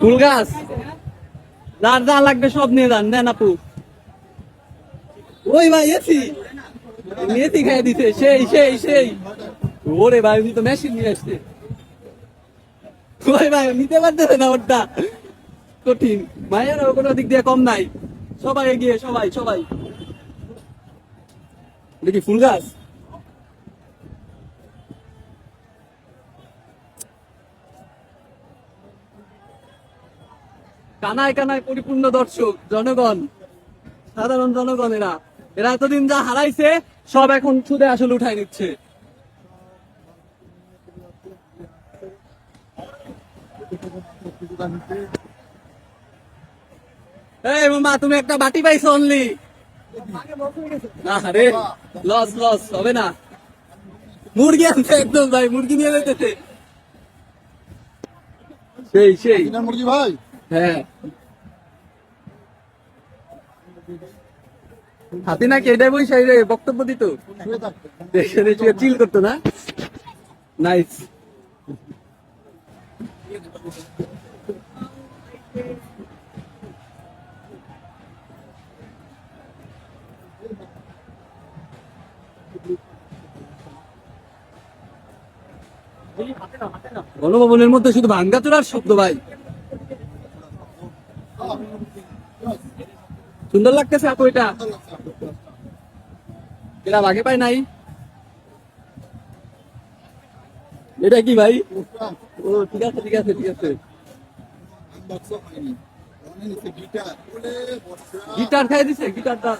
ফুল গাছ। যার যা লাগবে সব নিয়ে যান, দেন আপু। ওই ভাই, এসি। খাই দিছে, সেই সেই সেই। ওরে ভাই, উনি তো মেশিন নিয়ে আসছে। ওই ভাই, নিতে পারতেছে না ওটা কঠিন। মায়ের কোনো দিক দিয়ে কম নাই। সবাই এগিয়ে, সবাই সবাই। দেখি ফুল গাছ? কানায় কানায় পরিপূর্ণ দর্শক, জনগণ, সাধারণ জনগণ এরা এরা এতদিন যা হারাইছে, সব এখন সুদে আসলে উঠাই নিচ্ছে। এই মামা তুমি একটা বাটি পাইছো অনলি আরে লস লস হবে না। মুরগি আনছে একদম ভাই, মুরগি নিয়ে যেতেছে। সেই সেই। মুরগি ভাই? হ্যাঁ। হাতি নাকি বই সাইডে বক্তব্য দিত? চিল করতো না? নাইস গণভবনের মধ্যে শুধু ভাঙ্গাচোরার শব্দ ভাই। সুন্দর লাগতেছে আপু এটা? এরা আগে পায় নাই? এটা কি ভাই? ও, ঠিক আছে ঠিক আছে ঠিক আছে। গিটার খাই দিছে, গিটারটা।